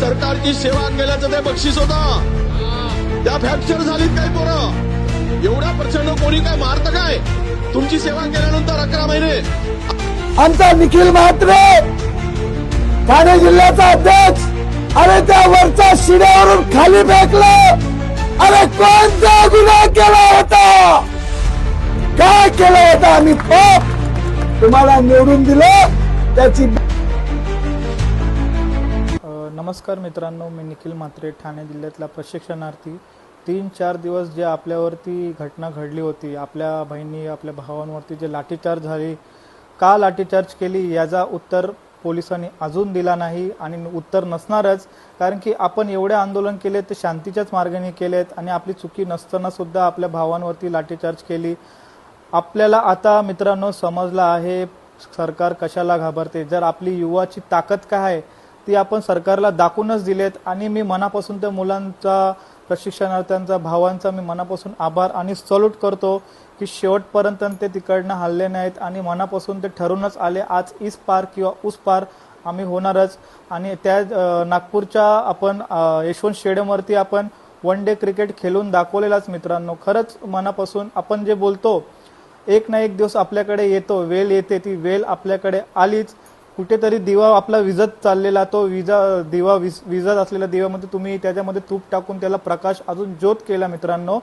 सरकारची सेवा केल्याचं ते बक्षीस होता. त्या फ्रॅक्चर झालीत काय पोरं? एवढ्या प्रचंड कोणी काय मारत काय? तुमची सेवा केल्यानंतर अकरा महिने. आमचा निखिल म्हात्रे ठाणे जिल्ह्याचा अध्यक्ष अरे त्या वरच्या शिड्यावरून खाली फेकलं. अरे कोणता गुन्हा केला होता? काय केलं होता आम्ही? पाप तुम्हाला निवडून दिलं त्याची नमस्कार मित्रांनो मी निखिल म्हात्रे ठाणे जिल्ह्यातला प्रशिक्षणार्थी. तीन चार दिवस जे आपल्यावरती घटना घडली होती आपल्या बहिणी आपल्या भावांवरती जे लाठीचार्ज झाली का लाठीचार्ज केली याचा उत्तर पोलिसांनी अजून दिला नाही आणि उत्तर नसणारच. कारण की आपण एवढे आंदोलन केले ते शांतीच्याच मार्गाने केलेत आणि आपली चुकी नसताना सुद्धा आपल्या भावांवरती लाठीचार्ज केली. आपल्याला आता मित्रांनो समजलं आहे सरकार कशाला घाबरते. जर आपली युवाची ताकद काय आहे ती आपण सरकारला दाखवूनच दिलेत आणि मी मनापासून त्या मुलांचा प्रशिक्षणार्थ्यांचा भावांचा मी मनापासून आभार आणि सल्यूट करतो की शेवटपर्यंत ते तिकडनं हल्ले नाहीत आणि मनापासून ते ठरूनच आले. आज इस पार किंवा उस पार आम्ही होणारच. आणि त्या नागपूरच्या आपण यशवंत स्टेडियमवरती आपण वन डे क्रिकेट खेळून दाखवलेलाच मित्रांनो. खरंच मनापासून आपण जे बोलतो एक ना एक दिवस आपल्याकडे येतो वेल येते ती वेल आपल्याकडे आलीच. कुठेतरी दिवा आपला विजत चाललेला तो विजा दिवा विज विजत असलेला दिव्यामध्ये तुम्ही त्याच्यामध्ये तूप टाकून त्याला प्रकाश अजून ज्योत केला मित्रांनो.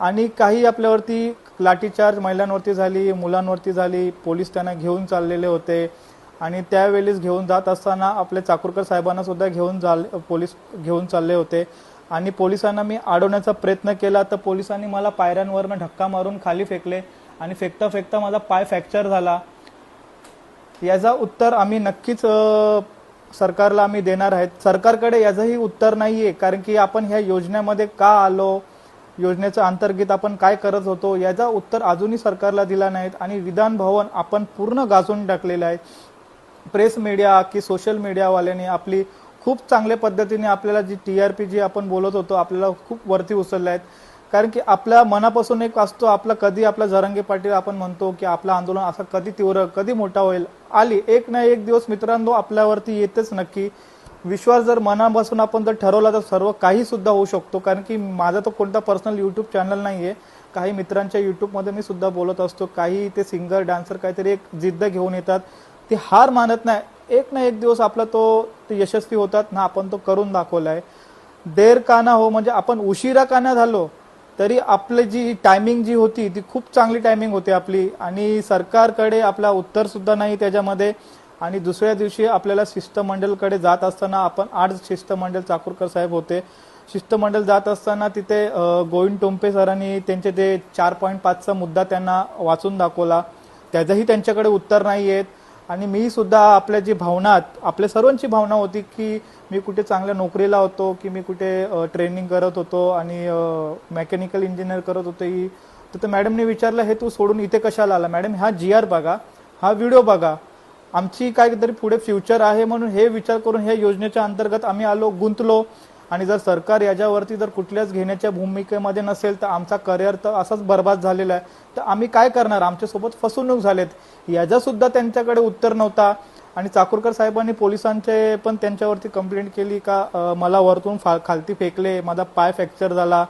आणि काही आपल्यावरती लाठीचार्ज महिलांवरती झाली मुलांवरती झाली पोलीस त्यांना घेऊन चाललेले होते. आणि त्यावेळेस घेऊन जात असताना आपले चाकूरकर साहेबांना सुद्धा घेऊन जाल पोलीस घेऊन चालले होते. आणि पोलिसांना मी अडवण्याचा प्रयत्न केला तर पोलिसांनी मला पायऱ्यांवरनं धक्का मारून खाली फेकले. आणि फेकता फेकता माझा पाय फ्रॅक्चर झाला. याचा उत्तर आम्ही नक्कीच सरकारला आम्ही देणार आहेत. सरकारकडे याचंही उत्तर नाहीये कारण की आपण ह्या योजनेमध्ये का आलो? योजनेचं अंतर्गत आपण काय करत होतो? याचा उत्तर अजूनही सरकारला दिला नाहीत आणि विधान भवन आपण पूर्ण गाजून टाकलेलं आहे. प्रेस मीडिया की सोशल मीडियावाल्यांनी आपली खूप चांगल्या पद्धतीने आपल्याला जी टी आर पी जी आपण बोलत होतो आपल्याला खूप वरती उचलल्या आहेत. कारण की आपल्या मनापासून एक असतो आपला कधी आपला झरंगे पाटील आपण म्हणतो की आपलं आंदोलन असं कधी तीव्र कधी मोठा होईल. आली एक ना एक दिवस मित्रांनो आपल्यावरती येतेच नक्की. विश्वास जर मनापासून आपण जर ठरवला तर सर्व काही सुद्धा होऊ शकतो. कारण की माझा तो कोणता पर्सनल युट्यूब चॅनल नाहीये. काही मित्रांच्या युट्यूबमध्ये मी सुद्धा बोलत असतो. काही ते सिंगर डान्सर काहीतरी एक जिद्द घेऊन येतात. ते हार मानत नाही. एक ना एक दिवस आपला तो ते यशस्वी होतात ना आपण तो करून दाखवलाय. देर का ना हो म्हणजे आपण उशिरा का ना झालो. तरी आपली जी टायमिंग जी होती ती खूप चांगली टायमिंग होती आपली. आणि सरकारकडे आपला उत्तर सुद्धा नाही त्याच्यामध्ये. आणि दुसऱ्या दिवशी आपल्याला शिष्टमंडळकडे जात असताना आपण आठ शिष्टमंडळ चाकूरकर साहेब होते. शिष्टमंडळ जात असताना तिथे गोविंद टोंपे सरांनी त्यांचे ते चार पॉईंट पाचचा मुद्दा त्यांना वाचून दाखवला. त्याचंही त्यांच्याकडे उत्तर नाही आहेत आणि मी सुद्धा आपल्या जी भावना आपल्या सर्वांची भावना होती की मी कुठे चांगल्या नोकरीला होतो की मी कुठे ट्रेनिंग करत होतो आणि मेकॅनिकल इंजिनियर करत होतो ही तर मॅडमने विचारलं हे तू सोडून इथे कशाला आला? मॅडम हा जी आर बघा हा व्हिडिओ बघा. आमची काहीतरी पुढे फ्युचर आहे म्हणून हे विचार करून ह्या योजनेच्या अंतर्गत आम्ही आलो गुंतलो. आणि जर सरकार याच्यावरती जर कुठल्याच घेण्याच्या भूमिकेमध्ये नसेल तर आमचा करिअर तर असाच बर्बाद झालेला आहे. तर आम्ही काय करणार? आमच्यासोबत फसवणूक झालेत. याचा सुद्धा त्यांच्याकडे उत्तर नव्हता. आणि चाकूरकर साहेबांनी पोलिसांचे पण त्यांच्यावरती कंप्लेंट केली का मला वरतून फा- खालती फेकले माझा पाय फ्रॅक्चर झाला.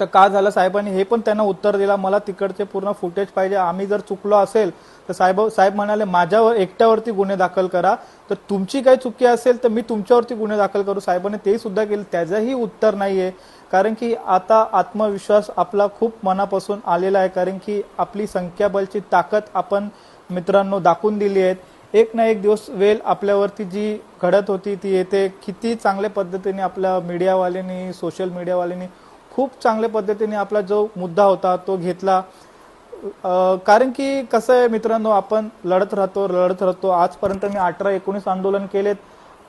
तर का झालं साहेबांनी हे पण त्यांना उत्तर दिला मला तिकडचे पूर्ण फुटेज पाहिजे. आम्ही जर चुकलो असेल तर साहेब साहेब म्हणाले माझ्यावर एकट्यावरती गुन्हे दाखल करा. तर तुमची काही चुकी असेल तर मी तुमच्यावरती गुन्हे दाखल करू साहेबांनी ते सुद्धा केलं. त्याचंही उत्तर नाहीये. कारण की आता आत्मविश्वास आपला खूप मनापासून आलेला आहे. कारण की आपली संख्याबलची ताकद आपण मित्रांनो दाखवून दिली आहेत एक ना एक दिवस वेल आपल्यावरती जी घडत होती ती येते. किती चांगल्या पद्धतीने आपल्या मीडियावाल्यांनी सोशल मीडियावाल्यांनी खूप चांगल्या पद्धतीने आपला जो मुद्दा होता तो घेतला. कारण की कसं आहे मित्रांनो आपण लढत राहतो लढत राहतो. आजपर्यंत मी अठरा एकोणीस आंदोलन केलेत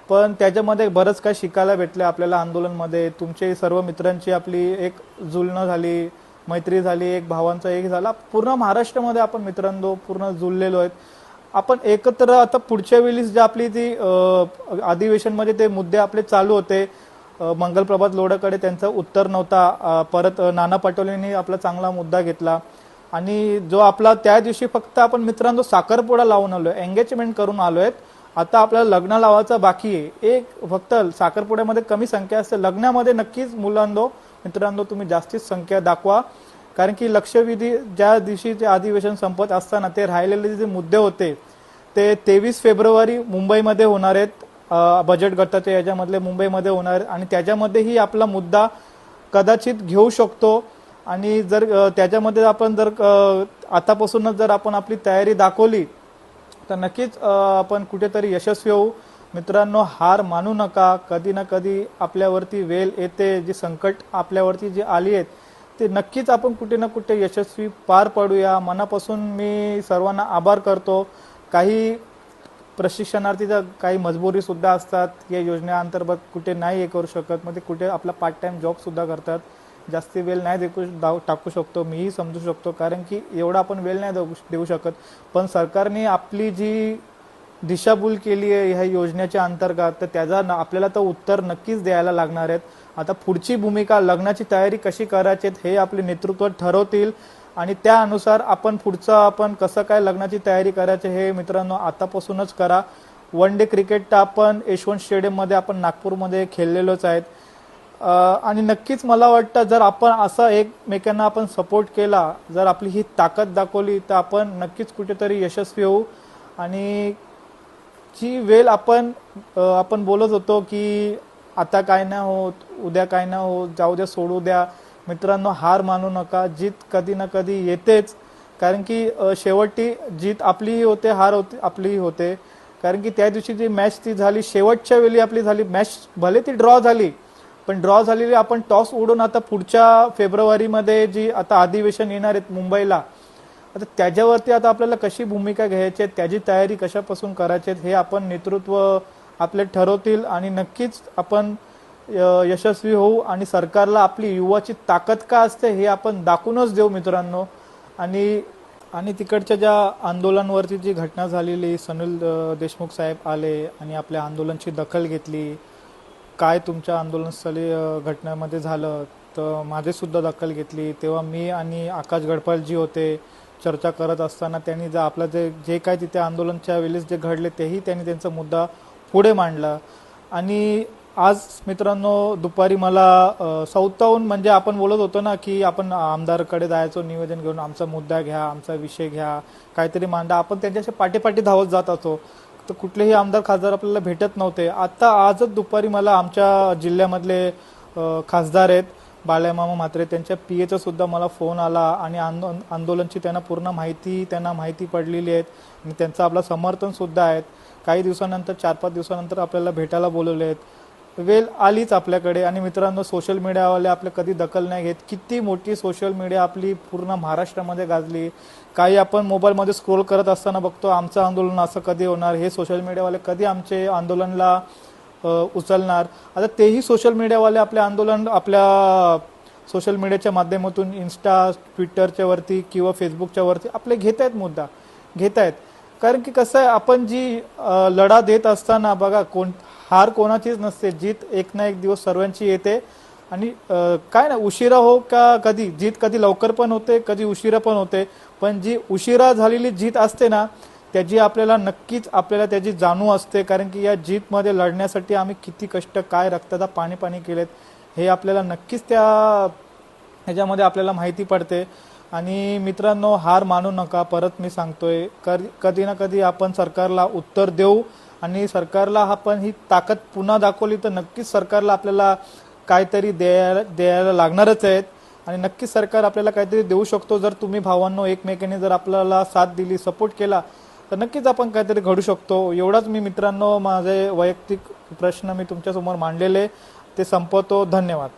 पण त्याच्यामध्ये बरंच काय शिकायला भेटलं आपल्याला आंदोलनमध्ये. तुमचे सर्व मित्रांची आपली एक जुलणं झाली मैत्री झाली एक भावांचा एक झाला. पूर्ण महाराष्ट्रामध्ये आपण मित्रांनो पूर्ण जुळलेलो आहेत. आपण एकत्र आता पुढच्या वेळी जे आपली ती अधिवेशनमध्ये ते मुद्दे आपले चालू होते मंगलप्रभात लोढाकडे त्यांचं उत्तर नव्हता. परत नाना पटोलेंनी आपला चांगला मुद्दा घेतला. आणि जो आपला त्या दिवशी फक्त आपण मित्रांनो साखरपुडा लावून आलोय एंगेजमेंट करून आलोय आता आपल्याला लग्न लावायचं बाकी आहे. एक फक्त साखरपुड्यामध्ये कमी संख्या असते. लग्नामध्ये नक्कीच मुलांनो मित्रांनो तुम्ही जास्तीच संख्या दाखवा. कारण की लक्षवेधी ज्या दिवशी जे अधिवेशन संपत असताना ते राहिलेले जे मुद्दे होते ते तेवीस फेब्रुवारी मुंबईमध्ये होणार आहेत. बजेट गटाच्या याच्यामधले मुंबईमध्ये होणार आणि त्याच्यामध्येही आपला मुद्दा कदाचित घेऊ शकतो. आणि जर त्याच्यामध्ये आपण जर आतापासूनच जर आपण आपली तयारी दाखवली तर नक्कीच आपण कुठेतरी यशस्वी होऊ. मित्रांनो हार मानू नका. कधी ना कधी आपल्यावरती वेल येते. जी संकट आपल्यावरती जी आली आहेत ते नक्कीच आपण कुठे ना कुठे यशस्वी पार पडूया. मनापासून मी सर्वांना आभार करतो. काही प्रशिक्षणार्थीचा काही मजबुरी सुद्धा असतात. या योजनेअंतर्गत कुठे नाही हे करू शकत. मग ते कुठे आपला पार्ट टाइम जॉब सुद्धा करतात. जास्ती वेळ नाही देखू दाव टाकू शकतो. मीही समजू शकतो. कारण की एवढा आपण वेळ नाही देऊ देऊ शकत. पण सरकारने आपली जी दिशाभूल केली आहे ह्या योजनेच्या अंतर्गत तर त्याचा न- आपल्याला तर उत्तर नक्कीच द्यायला लागणार आहेत. आता पुढची भूमिका लग्नाची तयारी कशी करायची हे आपले नेतृत्व ठरवतील. आणि त्यानुसार आपण पुढचं आपण कसं काय लग्नाची तयारी करायची हे मित्रांनो आतापासूनच करा. वन डे क्रिकेट आपण यशवंत स्टेडियममध्ये आपण नागपूरमध्ये खेळलेलोच आहेत. आणि नक्कीच मला वाटतं जर आपण असं एकमेकांना आपण सपोर्ट केला जर आपली ही ताकद दाखवली तर आपण नक्कीच कुठेतरी यशस्वी होऊ. आणि जी वेळ आपण आपण बोलत होतो की आता काय नाही होत उद्या काय नाही होत जाऊ द्या सोडू द्या मित्रांनो हार मानू नका जीत कधी ना कधी येतेच. कारण की शेवटी जीत आपलीही होते हार होते आपलीही होते. कारण की त्या दिवशी जी मॅच ती झाली शेवटच्या वेळी आपली झाली मॅच भले ती ड्रॉ झाली पण ड्रॉ झालेली आपण टॉस उडून आता पुढच्या फेब्रुवारीमध्ये जी आता अधिवेशन येणार आहेत मुंबईला आता त्याच्यावरती आता आपल्याला कशी भूमिका घ्यायची आहे त्याची तयारी कशापासून करायची हे आपण नेतृत्व आपले ठरवतील आणि नक्कीच आपण यशस्वी होऊ आणि सरकारला आपली युवाची ताकद का असते हे आपण दाखवूनच देऊ मित्रांनो. आणि आणि तिकडच्या ज्या आंदोलनावरती जी घटना झालेली सुनील देशमुख साहेब आले आणि आपल्या आंदोलनची दखल घेतली काय तुमच्या आंदोलनस्थळी घटनेमध्ये झालं तर माझेसुद्धा दखल घेतली. तेव्हा मी आणि आकाश गडपालजी होते चर्चा करत असताना त्यांनी जर आपलं जे जे काय तिथे आंदोलनच्या वेळेस जे घडले तेही त्यांनी त्यांचा मुद्दा पुढे मांडला. आणि आज मित्रांनो दुपारी मला सौताहून म्हणजे आपण बोलत होतो ना की आपण आमदारकडे जायचो निवेदन घेऊन आमचा मुद्दा घ्या आमचा विषय घ्या काहीतरी मांडा. आपण त्यांच्याशी पाठीपाठी धावत जात असतो तर कुठलेही आमदार खासदार आपल्याला भेटत नव्हते. आता आजच दुपारी मला आमच्या जिल्ह्यामधले खासदार आहेत बाळ्यामामा म्हात्रे. त्यांच्या पी एचा सुद्धा मला फोन आला आणि आंदो आंदोलनची त्यांना पूर्ण माहिती त्यांना माहिती पडलेली आहेत. आणि त्यांचं आपलं समर्थन सुद्धा आहेत. काही दिवसानंतर चार पाच दिवसानंतर आपल्याला भेटायला बोलवले आहेत. वेल आलीच आपल्याकडे. आणि मित्रांनो सोशल मीडियावाले आपल्या कधी दखल नाही घेत. किती मोठी सोशल मीडिया आपली पूर्ण महाराष्ट्रामध्ये गाजली. काही आपण मोबाईलमध्ये स्क्रोल करत असताना बघतो आमचं आंदोलन असं कधी होणार? हे सोशल मीडियावाले कधी आमचे आंदोलनला उचलणार? आता तेही सोशल मीडियावाले आपले आंदोलन आपल्या सोशल मीडियाच्या माध्यमातून इन्स्टा ट्विटरच्या वरती किंवा फेसबुकच्या वरती आपले घेत आहेत मुद्दा. घेत आहेत कारण की कसं आहे आपण जी लढा देत असताना बघा कोण हार कोणाचीच नसते. जीत एक ना एक दिवस सर्वांची येते. आणि काय ना उशिरा हो का कधी? जीत कधी लवकर पण होते कधी उशिरा पण होते. पण जी उशिरा झालेली जीत असते ना त्याची आपल्याला नक्कीच आपल्याला त्याची जाणीव असते. कारण की या जीतमध्ये लढण्यासाठी आम्ही किती कष्ट काय रक्ताचा पाणी पाणी केलेत हे आपल्याला नक्कीच त्या ह्याच्यामध्ये आपल्याला माहिती पडते. आणि मित्रांनो हार मानू नका. परत मी सांगतोय कर कधी ना कधी आपण सरकारला उत्तर देऊ. आणि सरकारला आपण ही ताकद पुन्हा दाखवली तर नक्कीच सरकारला आपल्याला काहीतरी द्यायला द्यायला लागणारच आहेत. आणि नक्कीच सरकार आपल्याला काहीतरी देऊ शकतो. जर तुम्ही भावांनो एकमेकांनी जर आपल्याला साथ दिली सपोर्ट केला तर नक्कीच आपण काहीतरी घडू शकतो. एवढाच मी मित्रांनो माझे वैयक्तिक प्रश्न मी तुमच्यासमोर मांडलेले. ते संपवतो. धन्यवाद.